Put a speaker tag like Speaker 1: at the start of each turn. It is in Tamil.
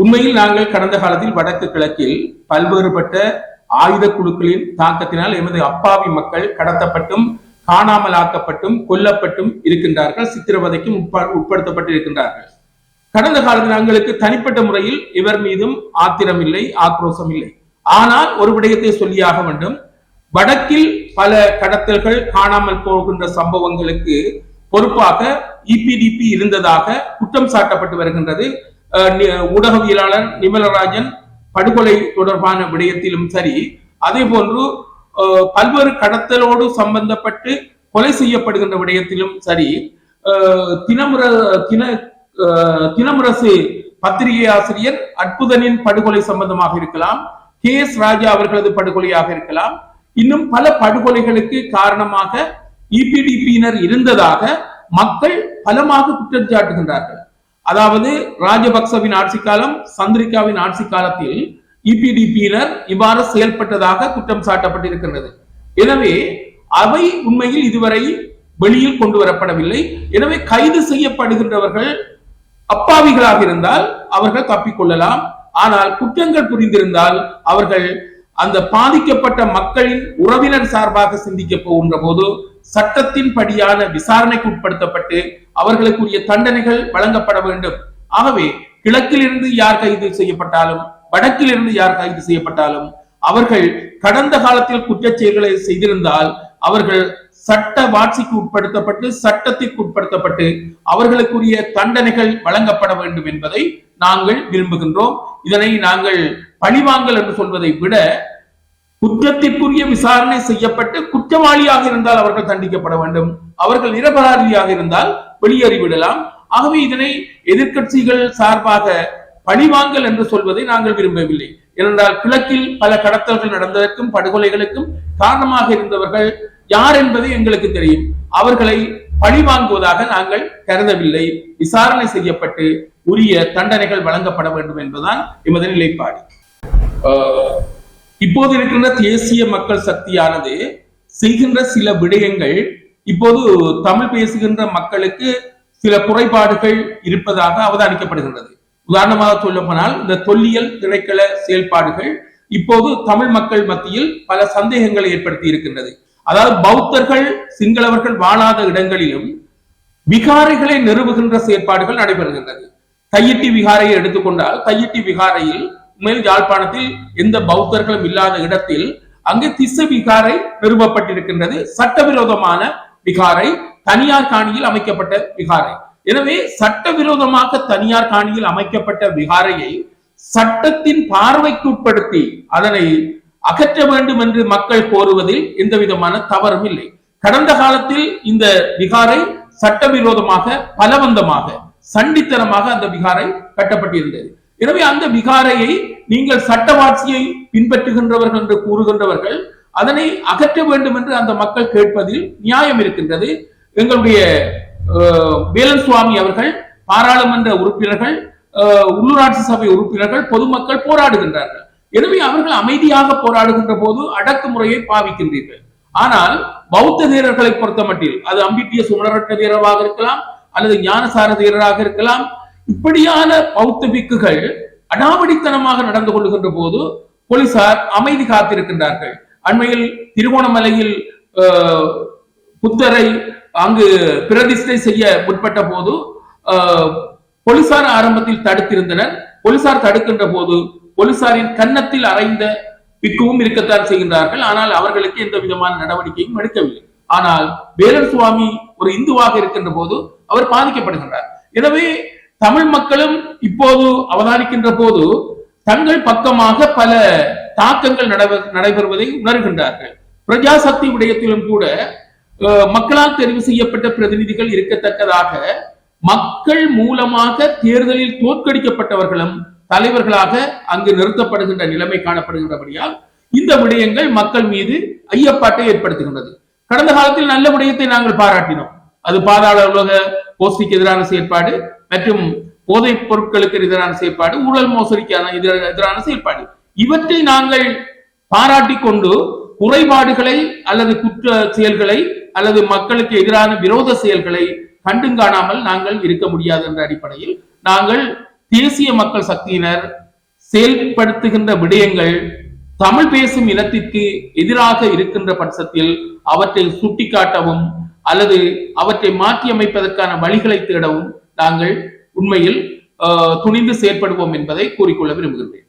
Speaker 1: உண்மையில் நாங்கள் கடந்த காலத்தில் வடக்கு கிழக்கில் பல்வேறுபட்ட ஆயுத குழுக்களின் தாக்கத்தினால் எமது அப்பாவி மக்கள் கடத்தப்பட்டும் காணாமலாக்கப்பட்டும் கொல்லப்பட்டும் இருக்கின்றார்கள். சித்திரவதைக்கும் உட்படுத்தப்பட்டு இருக்கின்றார்கள் கடந்த காலத்தில் எங்களுக்கு தனிப்பட்ட முறையில் இவர் மீதும் ஆத்திரம் இல்லை ஆக்ரோசம் இல்லை ஆனால் ஒரு விடயத்தை சொல்லியாக வேண்டும். வடக்கில் பல கடத்தல்கள் காணாமல் போகின்ற சம்பவங்களுக்கு பொறுப்பாக இபிடிபி இருந்ததாக குற்றம் சாட்டப்பட்டு வருகின்றது. ஊடகவியலாளர் நிமலராஜன் படுகொலை தொடர்பான விடயத்திலும் சரி அதே போன்று பல்வேறு கடத்தலோடு சம்பந்தப்பட்டு கொலை செய்யப்படுகின்ற விடயத்திலும் சரி தினமுர தின தினமுரசு பத்திரிகை ஆசிரியர் அற்புதனின் படுகொலை சம்பந்தமாக இருக்கலாம் கே எஸ் ராஜா அவர்களது படுகொலையாக இருக்கலாம். இன்னும் பல படுகொலைகளுக்கு காரணமாக இபிடிபியினர் இருந்ததாக மக்கள் பலமாக குற்றம் சாட்டுகின்றார்கள் அதாவது ராஜபக்சவின் ஆட்சி காலம் சந்திரிகாவின் ஆட்சி காலத்தில் இபிடிபியினர் இவ்வாறு செயல்பட்டதாக குற்றம் சாட்டப்பட்டிருக்கின்றது. எனவே அவை உண்மையில் இதுவரை வெளியில் கொண்டு வரப்படவில்லை. எனவே கைது செய்யப்படுகின்றவர்கள் அப்பாவிகளாக இருந்தால் அவர்கள் தப்பிக்கொள்ளலாம் ஆனால் குற்றங்கள் புரிந்திருந்தால் அவர்கள் அந்த பாதிக்கப்பட்ட மக்களின் உறவினர் சார்பாக சிந்திக்க போகின்ற போது சட்டத்தின் படியான விசாரணைக்கு உட்படுத்தப்பட்டு அவர்களுக்குரிய தண்டனைகள் வழங்கப்பட வேண்டும். ஆகவே கிழக்கிலிருந்து யார் கைது செய்யப்பட்டாலும் வடக்கிலிருந்து யார் கைது செய்யப்பட்டாலும் அவர்கள் கடந்த காலத்தில் குற்றச் செயல்களை செய்திருந்தால் அவர்கள் சட்ட வாட்சிக்கு உட்படுத்தப்பட்டு சட்டத்திற்கு உட்படுத்தப்பட்டு அவர்களுக்குரிய தண்டனைகள் வழங்கப்பட வேண்டும் என்பதை நாங்கள் விரும்புகின்றோம். இதனை நாங்கள் பழிவாங்கல் என்று சொல்வதை விட குற்றத்திற்குரிய விசாரணை செய்யப்பட்டு குற்றவாளியாக இருந்தால் அவர்கள் தண்டிக்கப்பட வேண்டும். அவர்கள் நிரபராதியாக இருந்தால் வெளியேறிவிடலாம். ஆகவே இதனை எதிர்க்கட்சிகள் சார்பாக பழிவாங்கல் என்று சொல்வதை நாங்கள் விரும்பவில்லை. ஏனென்றால் கிழக்கில் பல கடத்தல்கள் நடந்ததற்கும் படுகொலைகளுக்கும் காரணமாக இருந்தவர்கள் யார் என்பது எங்களுக்கு தெரியும். அவர்களை பழிவாங்குவதாக நாங்கள் கருதவில்லை. விசாரணை செய்யப்பட்டு உரிய தண்டனைகள் வழங்கப்பட வேண்டும் என்பதுதான் எமது நிலைப்பாடு. ஆஹ் இப்போது இருக்கின்ற தேசிய மக்கள் சக்தியானது செய்கின்ற சில விடயங்கள் இப்போது தமிழ் பேசுகின்ற மக்களுக்கு சில குறைபாடுகள் இருப்பதாக அவதானிக்கப்படுகின்றது. உதாரணமாக சொல்ல போனால் இந்த தொல்லியல் திணைக்கள செயல்பாடுகள் இப்போது தமிழ் மக்கள் மத்தியில் பல சந்தேகங்களை ஏற்படுத்தி இருக்கின்றது. அதாவது பௌத்தர்கள் சிங்களவர்கள் வாழாத இடங்களிலும் விகாரைகளை நிறுவுகின்ற செயற்பாடுகள் நடைபெறுகின்றது. கையிட்டி விகாரையை எடுத்துக்கொண்டால் கையிட்டி விகாரையில் மேல் யாழ்ப்பாணத்தில் எந்த பௌத்தர்களும் இல்லாத இடத்தில் அங்கு திச விகாரை நிறுவப்பட்டிருக்கின்றது. சட்டவிரோதமான விகாரை தனியார் காணியில் அமைக்கப்பட்ட விகாரை. எனவே சட்டவிரோதமாக தனியார் காணியில் அமைக்கப்பட்ட விகாரையை சட்டத்தின் பார்வைக்கு உட்படுத்தி அதனை அகற்ற வேண்டும் என்று மக்கள் கோருவதில் எந்த விதமான தவறும் இல்லை. கடந்த காலத்தில் இந்த விகாரை சட்டவிரோதமாக பலவந்தமாக சண்டித்தனமாக அந்த விகாரை கட்டப்பட்டிருந்தது. எனவே அந்த விகாரையை நீங்கள் சட்டவாட்சியை பின்பற்றுகின்றவர்கள் என்று கூறுகின்றவர்கள் அதனை அகற்ற வேண்டும் என்று அந்த மக்கள் கேட்பதில் நியாயம் இருக்கின்றது. எங்களுடைய வேலன் சுவாமி அவர்கள் பாராளுமன்ற உறுப்பினர்கள் உள்ளூராட்சி சபை உறுப்பினர்கள் பொதுமக்கள் போராடுகின்றார்கள். எனவே அவர்கள் அமைதியாக போராடுகின்ற போது அடக்குமுறையை பாவிக்கின்றீர்கள். ஆனால் பௌத்த வீரர்களை பொறுத்த மட்டில் அது அம்பிட்டிய சுமணரட்ட வீரராக இருக்கலாம் அல்லது ஞானசார வீரராக இருக்கலாம் இப்படியான பௌத்த பிக்குகள் அடாவடித்தனமாக நடந்து கொள்ளுகின்ற போது போலீசார் அமைதி காத்திருக்கின்றார்கள். அண்மையில் திருகோணமலையில் புத்தரை அங்கு பிரதிஷ்டை செய்ய முற்பட்ட போது போலீசார் ஆரம்பத்தில் தடுத்திருந்தனர். போலீசார் தடுக்கின்ற போது போலீசாரின் கன்னத்தில் அறைந்த பிக்குவும் இருக்கத்தான் செய்கின்றார்கள். ஆனால் அவர்களுக்கு எந்த விதமான நடவடிக்கையும் எடுக்கவில்லை. ஆனால் வேலன் சுவாமி ஒரு இந்துவாக இருக்கின்ற போது அவர் பாதிக்கப்படுகின்றார். எனவே தமிழ் மக்களும் இப்போது அவதானிக்கின்ற போது தங்கள் பக்கமாக பல தாக்கங்கள் நடைபெ- நடைபெறுவதை உணர்கின்றார்கள். பிரஜாசக்தி விடயத்திலும் கூட மக்களால் தெரிவு செய்யப்பட்ட பிரதிநிதிகள் இருக்கத்தக்கதாக மக்கள் மூலமாக தேர்தலில் தோற்கடிக்கப்பட்டவர்களும் தலைவர்களாக அங்கு நிறுத்தப்படுகின்ற நிலைமை காணப்படுகின்றபடியால் இந்த விடயங்கள் மக்கள் மீது ஐயப்பாட்டை ஏற்படுத்துகின்றது. கடந்த காலத்தில் நல்ல விடயத்தை நாங்கள் பாராட்டினோம். அது பாதாள உலக கோஷ்டிக்கு எதிரான செயற்பாடு மற்றும் போதைப் பொருட்களுக்கு எதிரான செயற்பாடு ஊழல் மோசடிக்கான எதிரான செயற்பாடு. இவற்றை நாங்கள் பாராட்டி கொண்டு குறைபாடுகளை அல்லது குற்ற செயல்களை அல்லது மக்களுக்கு எதிரான விரோத செயல்களை கண்டும் காணாமல் நாங்கள் இருக்க முடியாது என்ற அடிப்படையில் நாங்கள் தேசிய மக்கள் சக்தியினர் செயல்படுத்துகின்ற விடயங்கள் தமிழ் பேசும் இனத்திற்கு எதிராக இருக்கின்ற பட்சத்தில் அவற்றை சுட்டிக்காட்டவும் அல்லது அவற்றை மாற்றி அமைப்பதற்கான வழிகளை தேடவும் நாங்கள் உண்மையில் ஆஹ், துணிந்து செயற்படுவோம் என்பதை கூறிக்கொள்ள விரும்புகிறேன்